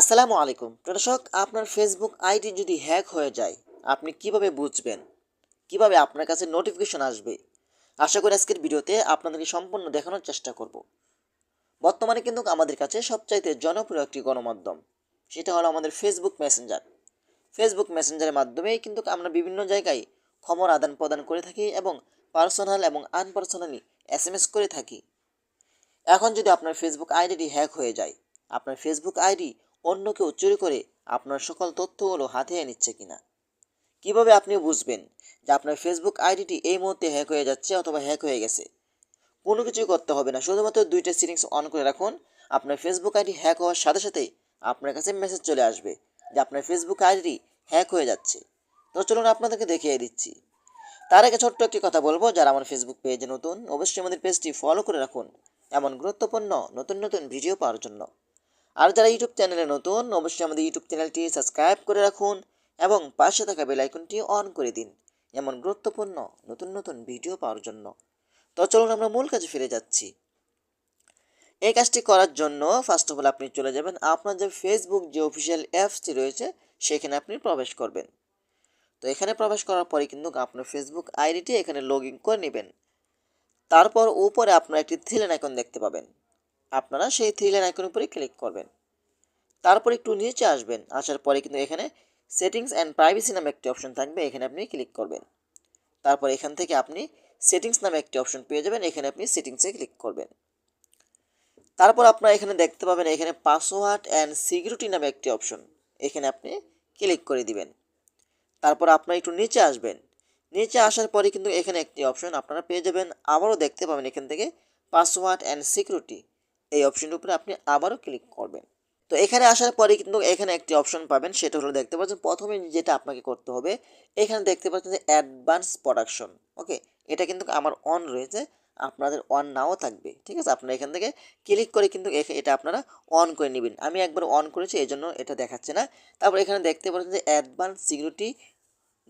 আসসালামু আলাইকুম। দর্শক আপনার ফেসবুক আইডি যদি হ্যাক হয়ে যায়, আপনি কীভাবে বুঝবেন? কীভাবে আপনার কাছে নোটিফিকেশন আসবে? আশা করি আজকের ভিডিওতে আপনাদেরকে সম্পূর্ণ দেখানোর চেষ্টা করব। বর্তমানে কিন্তু আমাদের কাছে সবচাইতে জনপ্রিয় একটি গণমাধ্যম, সেটা হলো আমাদের ফেসবুক মেসেঞ্জার ফেসবুক মেসেঞ্জারের মাধ্যমেই কিন্তু আমরা বিভিন্ন জায়গায় খবর আদান প্রদান করে থাকি এবং পার্সোনাল এবং আনপার্সোনালি এস এম এস করে থাকি। এখন যদি আপনার ফেসবুক আইডিটি হ্যাক হয়ে যায়, আপনার ফেসবুক আইডি অন্য কেউ চুরি করে আপনার সকল তথ্যগুলো হাতিয়ে নিচ্ছে কিনা? কীভাবে আপনি বুঝবেন যে আপনার ফেসবুক আইডিটি এই মুহূর্তে হ্যাক হয়ে যাচ্ছে অথবা হ্যাক হয়ে গেছে? কোনো কিছুই করতে হবে না। শুধুমাত্র দুইটা সেটিংস অন করে রাখুন। আপনার ফেসবুক আইডি হ্যাক হওয়ার সাথে সাথেই আপনার কাছে মেসেজ চলে আসবে যে আপনার ফেসবুক আইডি হ্যাক হয়ে যাচ্ছে। তো চলুন আপনাদেরকে দেখিয়ে দিচ্ছি। তার আগে ছোট্ট একটি কথা বলব। যারা আমার ফেসবুক পেজে নতুন, অবশ্যই আমাদের পেজটি ফলো করে রাখুন। এমন গুরুত্বপূর্ণ, নতুন নতুন ভিডিও পাওয়ার জন্য। আর যারা ইউটিউব চ্যানেলে নতুন, অবশ্যই আমাদের ইউটিউব চ্যানেলটি সাবস্ক্রাইব করে রাখুন এবং পাশে থাকা বেল আইকনটি অন করে দিন এমন গুরুত্বপূর্ণ নতুন নতুন ভিডিও পাওয়ার জন্য। তো চলুন আমরা মূল কাজে ফিরে যাচ্ছি। এই কাজটি করার জন্য ফার্স্ট অফ অল আপনি চলে যাবেন, আপনার যে ফেসবুক যে অফিসিয়াল অ্যাপসটি রয়েছে, সেখানে আপনি প্রবেশ করবেন। তো এখানে প্রবেশ করার পরে কিন্তু আপনার ফেসবুক আইডিটি এখানে লগ ইন করে নেবেন। তারপর উপরে আপনার একটি থ্রিলেন আইকন দেখতে পাবেন। আপনারা সেই থ্রিলেন আইকনের উপরে ক্লিক করবেন। তারপর একটু নিচে আসবেন, আসার পরে কিন্তু এখানে সেটিংস অ্যান্ড প্রাইভেসি নামে একটি অপশন থাকবে, এখানে আপনি ক্লিক করবেন। তারপর এখান থেকে আপনি সেটিংস নামে একটি অপশন পেয়ে যাবেন, এখানে আপনি সেটিংসে ক্লিক করবেন। তারপর আপনারা এখানে দেখতে পাবেন এখানে পাসওয়ার্ড অ্যান্ড সিকিউরিটি নামে একটি অপশন এখানে আপনি ক্লিক করে দিবেন। তারপর আপনারা একটু নিচে আসবেন, নিচে আসার পরে কিন্তু এখানে একটি অপশন আপনারা পেয়ে যাবেন, আবারও দেখতে পাবেন এখান থেকে পাসওয়ার্ড অ্যান্ড সিকিউরিটি এই অপশনটির উপরে আপনি আবারও ক্লিক করবেন। তো এখানে আসার পরে কিন্তু এখানে একটি অপশন পাবেন, সেটা হলো দেখতে পাচ্ছেন প্রথমে যেটা আপনাকে করতে হবে, এখানে দেখতে পাচ্ছেন যে অ্যাডভান্স প্রোডাকশন, ওকে? এটা কিন্তু আমার অন রয়েছে, আপনাদের অন নাও থাকবে, ঠিক আছে? আপনারা এখান থেকে ক্লিক করে কিন্তু এটা আপনারা অন করে নেবেন। আমি একবার অন করেছি এই জন্য এটা দেখাচ্ছে না। তারপর এখানে দেখতে পাচ্ছেন যে advance security,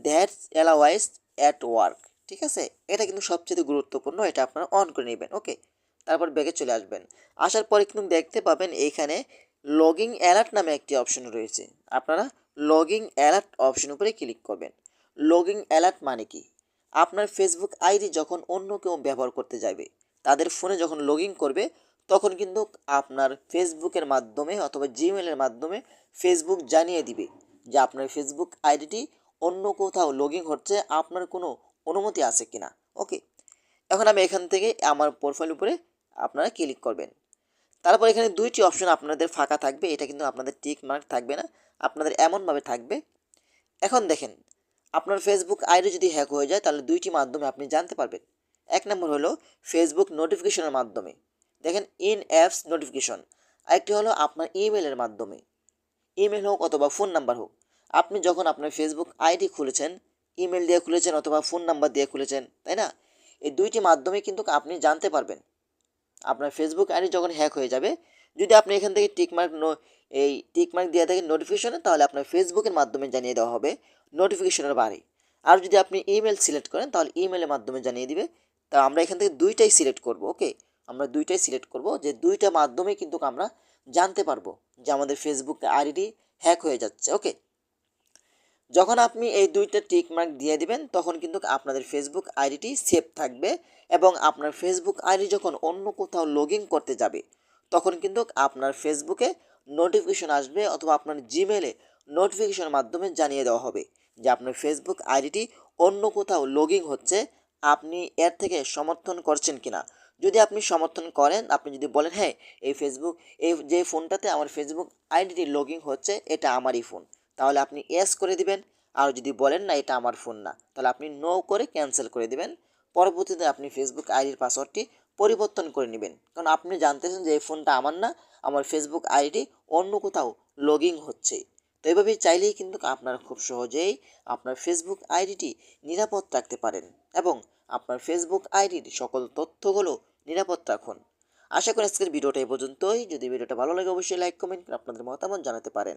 that's always at work, ঠিক আছে? এটা কিন্তু সবচেয়ে গুরুত্বপূর্ণ, এটা আপনারা অন করে নেবেন, ওকে? তারপর ব্যাগে চলে আসবেন। আসার পরে কিন্তু দেখতে পাবেন এইখানে লগিং অ্যালার্ট নামে একটি অপশন রয়েছে। আপনারা লগিং অ্যালার্ট অপশন উপরে ক্লিক করবেন। লগিং অ্যালার্ট মানে কি? আপনার ফেসবুক আইডি যখন অন্য কেউ ব্যবহার করতে যাবে, তাদের ফোনে যখন লগ করবে, তখন কিন্তু আপনার ফেসবুকের মাধ্যমে অথবা জিমেলের মাধ্যমে ফেসবুক জানিয়ে দিবে যে আপনার ফেসবুক আইডিটি অন্য কোথাও লগ হচ্ছে, আপনার কোনো অনুমতি আছে কিনা। ওকে? এখন আমি এখান থেকে আমার প্রোফাইল উপরে আপনারা ক্লিক করবেন। তারপর এখানে দুইটি অপশন আপনাদের ফাঁকা থাকবে, এটা কিন্তু আপনাদের টিক মার্ক থাকবে না, আপনাদের এমনভাবে থাকবে। এখন দেখেন, আপনার ফেসবুক আইডি যদি হ্যাক হয়ে যায়, তাহলে দুইটি মাধ্যমে আপনি জানতে পারবেন। এক নম্বর হলো ফেসবুক নোটিফিকেশনের মাধ্যমে। দেখেন ইন অ্যাপস নোটিফিকেশন আরেকটি হলো আপনার ইমেলের মাধ্যমে। ইমেল হোক অথবা ফোন নাম্বার হোক। আপনি যখন আপনার ফেসবুক আইডি খুলেছেন ইমেল দিয়ে খুলেছেন অথবা ফোন নাম্বার দিয়ে খুলেছেন, তাই না? এই দুইটি মাধ্যমে কিন্তু আপনি জানতে পারবেন। আপনার ফেসবুক আইডি যখন হ্যাক হয়ে যাবে, যদি আপনি এখান থেকে টিকমার্ক নো এই টিকমার্ক দিয়ে থাকেন নোটিফিকেশনে তাহলে আপনার ফেসবুকের মাধ্যমে জানিয়ে দেওয়া হবে নোটিফিকেশনের বারে। আর যদি আপনি ইমেল সিলেক্ট করেন, তাহলে ইমেলের মাধ্যমে জানিয়ে দিবে। তা আমরা এখান থেকে দুইটাই সিলেক্ট করব ওকে আমরা দুইটাই সিলেক্ট করব, যে দুইটা মাধ্যমে কিন্তু আমরা জানতে পারব যে আমাদের ফেসবুক আইডি হ্যাক হয়ে যাচ্ছে ওকে যখন আপনি এই দুইটা টিক মার্ক দিয়ে দিবেন, তখন কিন্তু আপনাদের ফেসবুক আইডিটি সেভ থাকবে এবং আপনার ফেসবুক আইডি যখন অন্য কোথাও লগ করতে যাবে, তখন কিন্তু আপনার ফেসবুকে নোটিফিকেশন আসবে অথবা আপনার জিমেলে নোটিফিকেশনের মাধ্যমে জানিয়ে দেওয়া হবে যে আপনার ফেসবুক আইডিটি অন্য কোথাও লগ হচ্ছে, আপনি এর থেকে সমর্থন করছেন কিনা। যদি আপনি সমর্থন করেন, আপনি যদি বলেন হ্যাঁ এই ফেসবুক এই যে ফোনটাতে আমার ফেসবুক আইডিটি লগ হচ্ছে, এটা আমারই ফোন তাহলে আপনি এস করে দিবেন। আর যদি বলেন না, এটা আমার ফোন না, তাহলে আপনি নো করে ক্যান্সেল করে দিবেন। পরবর্তীতে আপনি ফেসবুক আইডির পাসওয়ার্ডটি পরিবর্তন করে নেবেন। কারণ আপনি জানতেছেন যে এই ফোনটা আমার না, আমার ফেসবুক আইডি অন্য কোথাও লগ হচ্ছে। তো এভাবেই চাইলেই কিন্তু আপনারা খুব সহজেই আপনার ফেসবুক আইডিটি নিরাপদ রাখতে পারেন এবং আপনার ফেসবুক আইডির সকল তথ্যগুলো নিরাপদ রাখুন। আশা করি আজকের ভিডিওটা এই পর্যন্তই। যদি ভিডিওটা ভালো লাগে, অবশ্যই লাইক কমেন্ট করে আপনাদের মতামত জানাতে পারেন।